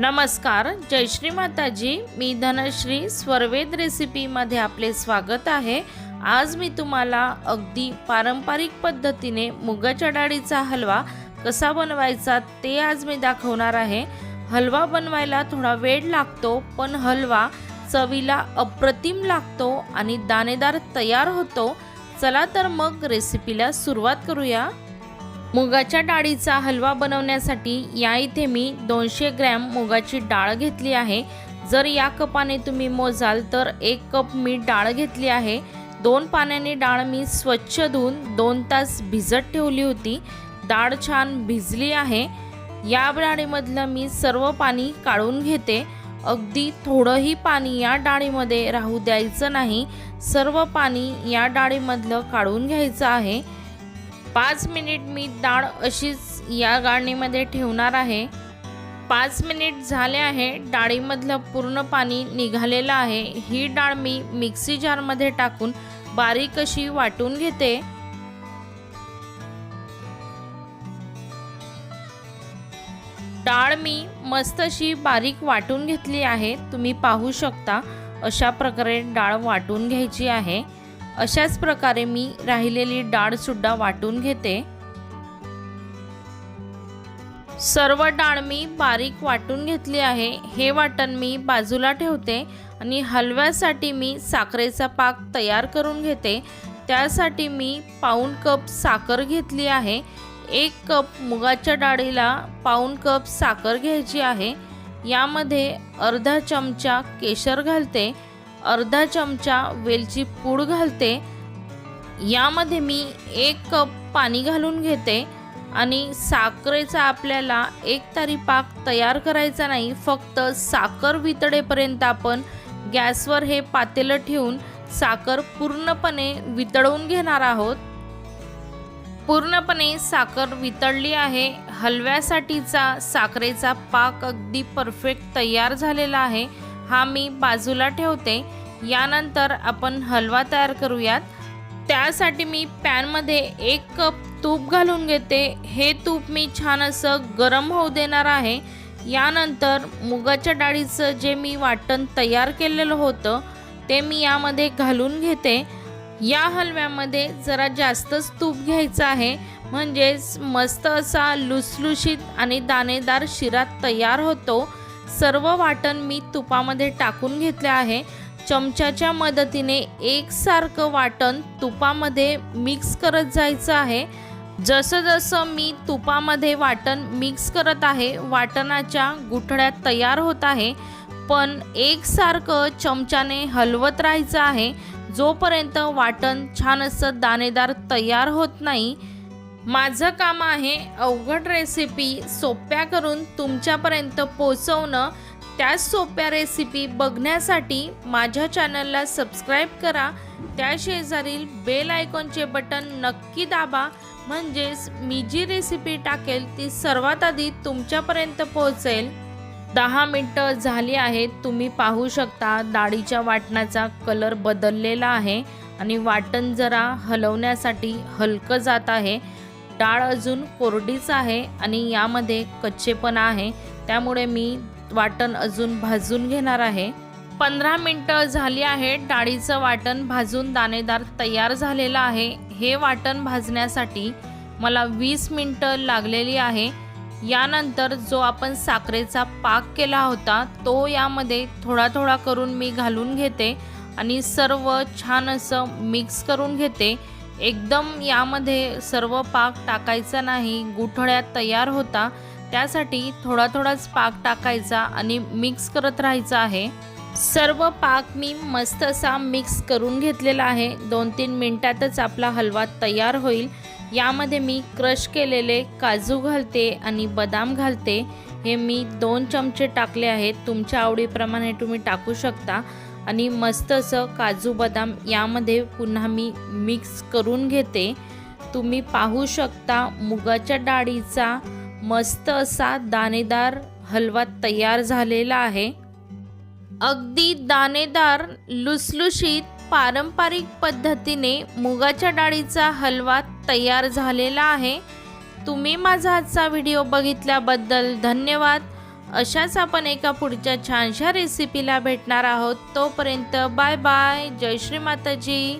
नमस्कार जय श्री माताजी. मी धनश्री स्वरवेद रेसिपीमध्ये आपले स्वागत आहे. आज मी तुम्हाला अगदी पारंपरिक पद्धतीने मुगाच्या डाळीचा हलवा कसा बनवायचा ते आज मी दाखवणार आहे. हलवा बनवायला थोडा वेळ लागतो पण हलवा चवीला अप्रतिम लागतो आणि दाणेदार तयार होतो. चला तर मग रेसिपीला सुरुवात करूया. मुगाच्या डाळीचा हलवा बनवण्यासाठी या इथे मी दोनशे ग्रॅम मुगाची डाळ घेतली आहे. जर या कपाने तुम्ही मोजाल तर एक कप मी डाळ घेतली आहे. दोन पाण्याने डाळ मी स्वच्छ धुवून दोन तास भिजत ठेवली होती. डाळ छान भिजली आहे. या डाळीमधलं मी सर्व पाणी काढून घेते. अगदी थोडंही पाणी या डाळीमध्ये राहू द्यायचं नाही. सर्व पाणी या डाळीमधलं काढून घ्यायचं आहे. पाच मिनिट मी डाळ अशीच या गाळणीमध्ये ठेवणार आहे. पाच मिनिट झाले आहे डाळीमधलं पूर्ण पाणी निघालेलं आहे. ही डाळ मी मिक्सी जारमध्ये टाकून बारीक अशी वाटून घेते. डाळ मी मस्त अशी बारीक वाटून घेतली आहे. तुम्ही पाहू शकता अशा प्रकारे डाळ वाटून घ्यायची आहे. अशाच प्रकारे मी राहिलेली डाळसुद्धा वाटून घेते. सर्व डाळ मी बारीक वाटून घेतली आहे. हे वाटण मी बाजूला ठेवते आणि हलव्यासाठी मी साखरेचा पाक तयार करून घेते. त्यासाठी मी पाऊण कप साखर घेतली आहे. एक कप मुगाच्या डाळीला पाऊण कप साखर घ्यायची आहे. यामध्ये अर्धा चमचा केशर घालते. अर्धा चमचा वेलची पूड घालते. यामध्ये मी एक कप पाणी घालून घेते आणि साखरेचा आपल्याला एक तारी पाक तयार करायचा नाही फक्त साखर वितळेपर्यंत आपण गॅसवर हे पातेलं ठेवून साखर पूर्णपणे वितळवून घेणार आहोत. पूर्णपणे साखर वितळली आहे हलव्यासाठीचा साखरेचा पाक अगदी परफेक्ट तयार झालेला आहे. हा मी बाजूला ठेवते. यानंतर आपण हलवा तयार करूयात. त्यासाठी मी पॅनमध्ये एक कप तूप घालून घेते. हे तूप मी छान असं गरम होऊ देणार आहे. यानंतर मुगाच्या डाळीचं जे मी वाटण तयार केलेलं होतं ते मी यामध्ये घालून घेते. या हलव्यामध्ये जरा जास्तच तूप घ्यायचं आहे. म्हणजेच मस्त असा लुसलुशीत आणि दाणेदार शिरा तयार होतो. सर्व वाटण मी तुपामध्ये टाकून घेतले आहे. चमच्याच्या मदतीने एकसारखं वाटण तुपामध्ये मिक्स करत जायचं आहे. जसं जसं मी तुपामध्ये वाटण मिक्स करत आहे वाटणाच्या गुठळ्या तयार होत आहे. पण एकसारखं चमच्याने हलवत राहायचं आहे. जोपर्यंत वाटण छान असं दाणेदार तयार होत नाही माझं काम आहे अवघड रेसिपी सोप्या करून तुमच्यापर्यंत पोचवणं त्याच सोप्या रेसिपी बघण्यासाठी माझ्या चॅनलला सबस्क्राईब करा. त्या शेजारील बेल आयकॉनचे बटन नक्की दाबा. म्हणजेच मी जी रेसिपी टाकेल ती सर्वात आधी तुमच्यापर्यंत पोहोचेल. दहा मिनटं झाली आहेत तुम्ही पाहू शकता डाळीच्या वाटणाचा कलर बदललेला आहे. आणि वाटण जरा हलवण्यासाठी हलकं जात आहे. डाळ अजून कोरडीच आहे आणि यामध्ये कच्चेपणा आहे. त्यामुळे मी वाटण अजून भाजून घेणार आहे. पंधरा मिनटं झाली आहे. डाळीचं वाटण भाजून दाणेदार तयार झालेलं आहे. हे वाटण भाजण्यासाठी मला वीस मिनटं लागलेली आहे. यानंतर जो आपण साखरेचा पाक केला होता तो यामध्ये थोडा थोडा करून मी घालून घेते आणि सर्व छान असं मिक्स करून घेते. एकदम यामध्ये सर्व पाक टाकायचा नाही गुठळ्यात तयार होता. त्यासाठी थोडा थोडाच पाक टाकायचा आणि मिक्स करत राहायचा आहे. सर्व पाक मी मस्त असा मिक्स करून घेतलेला आहे. दोन तीन मिनटातच आपला हलवा तयार होईल. यामध्ये मी क्रश केलेले काजू घालते आणि बदाम घालते. हे मी दोन चमचे टाकले आहेत. तुमच्या आवडीप्रमाणे तुम्ही टाकू शकता. आणि मस्त असं काजू बदाम यामध्ये पुन्हा मी मिक्स करून घेते. तुम्ही पाहू शकता मुगाच्या डाळीचा मस्त असा दाणेदार हलवा तयार झालेला आहे. अगदी दाणेदार लुसलुशीत पारंपरिक पद्धतीने मुगाच्या डाळीचा हलवा तयार झालेला आहे. तुम्ही माझा आजचा व्हिडिओ बघितल्याबद्दल धन्यवाद. अशाच आपण एका पुढच्या छानशा रेसिपीला भेटणार आहोत. तोपर्यंत बाय बाय जय श्री माताजी.